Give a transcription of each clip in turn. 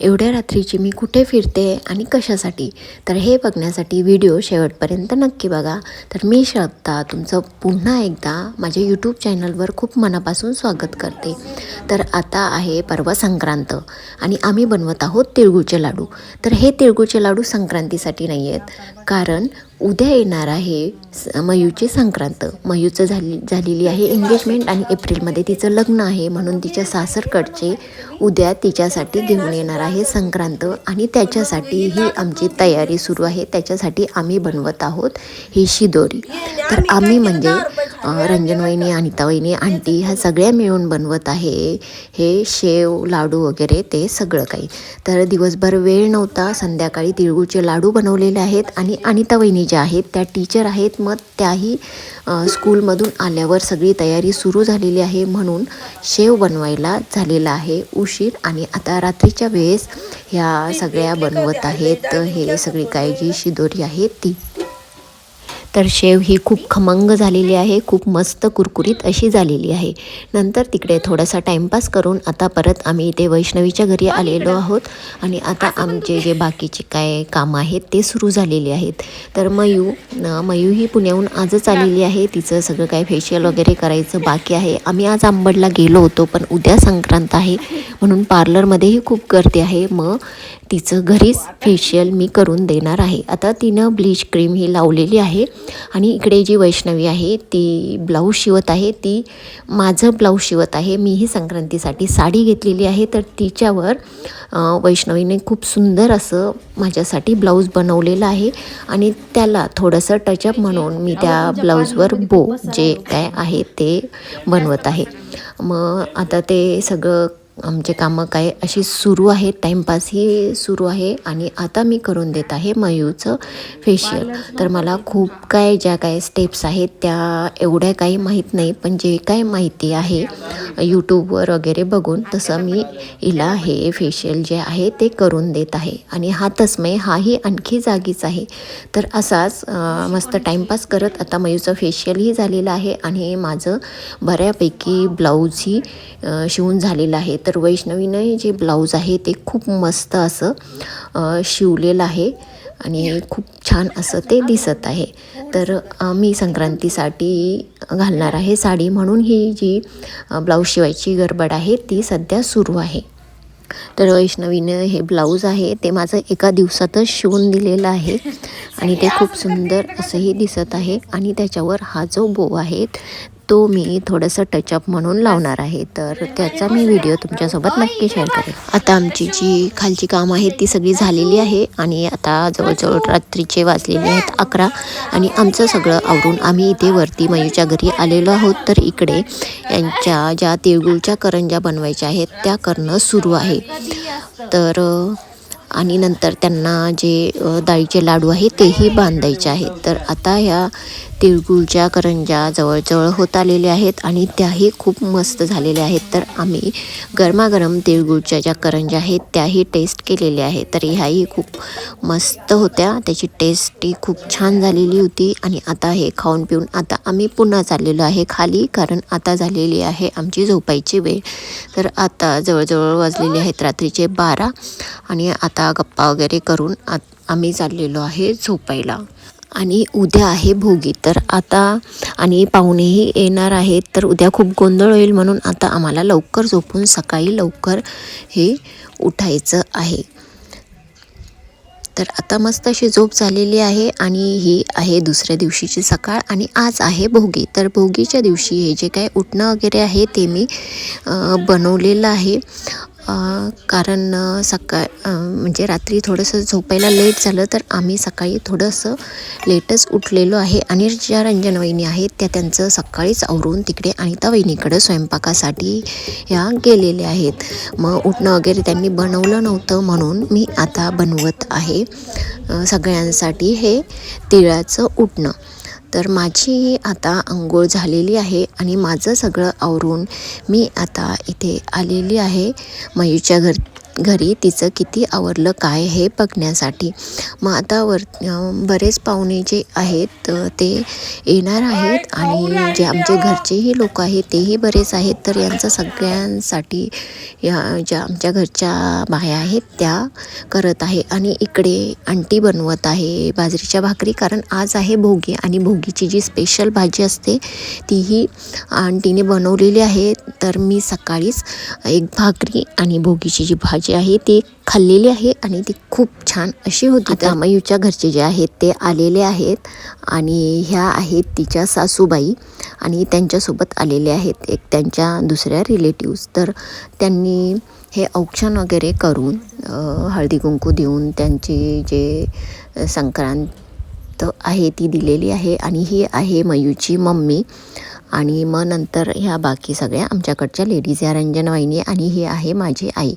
एवढ्या रात्रीची मी कुठे फिरते आणि कशासाठी? तर हे बघण्यासाठी व्हिडिओ शेवटपर्यंत नक्की बघा. तर मी श्रद्धा तुमचं पुन्हा एकदा माझ्या यूट्यूब चॅनलवर खूप मनापासून स्वागत करते. तर आता आहे परवा संक्रांत आणि आम्ही बनवत आहोत तिळगुळचे लाडू. तर हे तिळगुळचे लाडू संक्रांतीसाठी नाही आहेत कारण उद्या येणार आहे स- मयूची संक्रांत. मयूचं झाली झालेली आहे एंगेजमेंट आणि एप्रिलमध्ये तिचं लग्न आहे म्हणून तिच्या सासरकडचे उद्या तिच्यासाठी घेऊन येणार आहे संक्रांत आणि त्याच्यासाठी ही आमची तयारी सुरू आहे. त्याच्यासाठी आम्ही बनवत आहोत ही शिदोरी. तर आम्ही म्हणजे रंजन वहिनी अनिता वहिनी आंटी ह्या सगळ्या मिळून बनवत आहे. हे शेव लाडू वगैरे ते सगळं काही. तर दिवसभर वेळ नव्हता संध्याकाळी तिळगुळचे लाडू बनवलेले आहेत आणि अनिता वहिनी ज्या आहेत त्या टीचर आहेत. मग त्याही स्कूलमधून आल्यावर सगळी तयारी सुरू झालेली आहे म्हणून शेव बनवायला झालेला आहे उशीर आणि आता रात्रीच्या वेळेस ह्या सगळ्या बनवत आहेत. हे सगळी काय जी शिदोरी आहे ती. तर शेव ही खूप खमंग झालेली आहे खूप मस्त कुरकुरीत अशी झालेली आहे. नंतर तिकडे थोडासा टाईमपास करून आता परत आम्ही इथे वैष्णवीच्या घरी आलेलो आहोत. आणि आता आमचे जे बाकीचे काय कामं आहेत ते सुरू झालेले आहेत. तर मयू मयू ही पुण्याहून आजच आलेली आहे. तिचं सगळं काय फेशियल वगैरे करायचं बाकी आहे. आम्ही आज आंबडला गेलो होतो पण उद्या संक्रांत आहे. म्हणून पार्लरमध्येही खूप गर्दी आहे. मग तिचं घरीच फेशियल मी करून देणार आहे. आता तिनं ब्लीच क्रीम ही लावलेली आहे. आणि इकडे जी वैष्णवी आहे ती ब्लाऊज शिवत आहे ती माझं ब्लाऊज शिवत आहे. मीही संक्रांतीसाठी साडी घेतलेली आहे. तर तिच्यावर वैष्णवीने खूप सुंदर असं माझ्यासाठी ब्लाऊज बनवलेलं आहे. आणि त्याला थोडंसं टचअप म्हणून मी त्या ब्लाऊजवर बो जे काय आहे ते बनवत आहे. मग आता ते सगळं आमचे कामं काय अशी सुरू आहेत टाईमपासही सुरू आहे आणि आता मी करून देत आहे मयूचं फेशियल तर मला खूप काय ज्या काय स्टेप्स आहेत त्या एवढ्या काही माहीत नाही पण जे काय माहिती आहे यूट्यूबवर वगैरे बघून तसं मी हिला हे फेशियल जे आहे ते करून देत आहे. आणि हा तस्मय हाही आणखी जागीच आहे. तर असाच मस्त टाईमपास करत आता मयूचं फेशियलही झालेलं आहे आणि माझं बऱ्यापैकी ब्लाऊजही शिवून झालेलं आहे. तर वैष्णवीनं जे ब्लाऊज आहे ते खूप मस्त असं शिवलेलं आहे. आणि खूप छान असं ते दिसत आहे. तर मी संक्रांतीसाठी घालणार आहे साडी म्हणून ही जी ब्लाऊज शिवायची गडबड आहे ती सध्या सुरू आहे. तर वैष्णवीनं हे ब्लाऊज आहे ते माझं एका दिवसातच शिवून दिलेलं आहे आणि ते खूप सुंदर असंही दिसत आहे आणि त्याच्यावर हा जो बो आहे तो मी थोडंसं टचअप म्हणून लावणार आहे. तर त्याचा मी व्हिडिओ तुमच्यासोबत नक्की शेअर करेन. आता आमची जी खालची कामं आहेत ती सगळी झालेली आहे आणि आता जवळजवळ रात्रीचे वाजलेले आहेत अकरा आणि आमचं सगळं आवरून आम्ही इथे वरती मयूच्या घरी आलेलो आहोत. तर इकडे यांच्या ज्या तिळगुळच्या करंज्या बनवायच्या आहेत त्या करणं सुरू आहे. तर आणि नंतर त्यांना जे डाळीचे लाडू आहे तेही बांधायचे आहेत. तर आता ह्या तिळगुळच्या करंज्या जवळजवळ होत आलेल्या आहेत आणि त्याही खूप मस्त झालेल्या आहेत. तर आम्ही गरमागरम तिळगुळच्या ज्या करंज्या आहेत त्याही टेस्ट केलेल्या आहेत. तर ह्याही खूप मस्त होत्या. त्याची टेस्टही खूप छान झालेली होती आणि आता हे खाऊन पिऊन आता आम्ही पुन्हा चाललेलो आहे खाली कारण आता झालेली आहे आमची झोपायची वेळ. तर आता जवळजवळ वाजलेले आहेत रात्रीचे बारा आणि आता गप्पा वगैरे करून आत आम्ही चाललेलो आहे झोपायला. आणि उद्या आहे भोगी. तर आता आणि पाहुणेही येणार आहेत तर उद्या खूप गोंधळ होईल म्हणून आता आम्हाला लवकर झोपून सकाळी लवकर हे उठायचं आहे. तर आता मस्त अशी झोप झालेली आहे आणि ही आहे दुसऱ्या दिवशीची सकाळ आणि आज आहे भोगी. तर भोगीच्या दिवशी हे जे काय उठणं वगैरे आहे ते मी बनवलेलं आहे. कारण सकाळ म्हणजे रात्री थोडंसं झोपायला लेट झालं तर आम्ही सकाळी थोडंसं लेटच उठलेलो आहे आणि ज्या रंजन वहिनी आहेत त्या त्यांचं सकाळीच आवरून तिकडे अनिता वहिनीकडं स्वयंपाकासाठी ह्या गेलेल्या आहेत. मग उठणं वगैरे त्यांनी बनवलं नव्हतं म्हणून मी आता बनवत आहे सगळ्यांसाठी हे तिळाचं उठणं. तर माझी आता आंघोळ झालेली आहे आणि माझं सगळं आवरून मी आता इथे आलेली आहे मयूच्या घर. घरी तिचं किती आवरलं काय हे बघण्यासाठी. मग आता वर बरेच पाहुणे जे आहेत ते येणार आहेत आणि जे आमचे घरचेही लोक आहेत तेही बरेच आहेत. तर यांचं सगळ्यांसाठी या ज्या आमच्या घरच्या बाया आहेत त्या करत आहे आणि इकडे आंटी बनवत आहे बाजरीच्या भाकरी. कारण आज आहे भोगी आणि भोगीची जी स्पेशल भाजी असते तीही आंटीने बनवलेली आहे. तर मी सकाळीच एक भाकरी आणि भोगीची जी भाजी आहे ती खाल्लेली आहे आणि ती खूप छान अशी होती. आता मयूच्या घरचे जे आहेत ते आलेले आहेत आणि ह्या आहेत तिच्या सासूबाई आणि त्यांच्यासोबत आलेले आहेत एक त्यांच्या दुसऱ्या रिलेटिव्स तर त्यांनी हे औक्षण वगैरे करून हळदी कुंकू देऊन त्यांची जे संक्रांत आहे ती दिलेली आहे आणि ही आहे मयूची मम्मी. आणि मग नंतर ह्या बाकी सगळ्या आमच्याकडच्या लेडीज या रंजनवाहिनी आणि ही आहे माझी आई.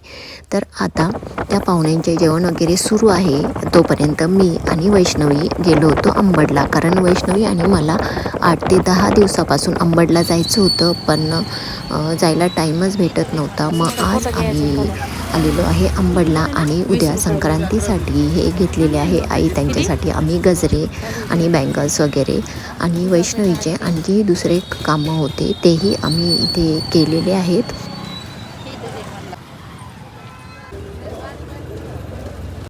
तर आता त्या पाहुण्यांचे जेवण वगैरे सुरू आहे. तोपर्यंत मी आणि वैष्णवी गेलो होतो अंबडला. कारण वैष्णवी आणि मला आठ ते दहा दिवसापासून अंबडला जायचं होतं. पण जायला टाईमच भेटत नव्हता. मग आज आम्ही आलेलो आहे अंबडला आणि उद्या संक्रांतीसाठी हे घेतलेले आहे. आई त्यांच्यासाठी आम्ही गजरे आणि बँगल्स वगैरे आणि वैष्णवीचे आणखी दुसरे कामं होते तेही आम्ही इथे केलेले आहेत.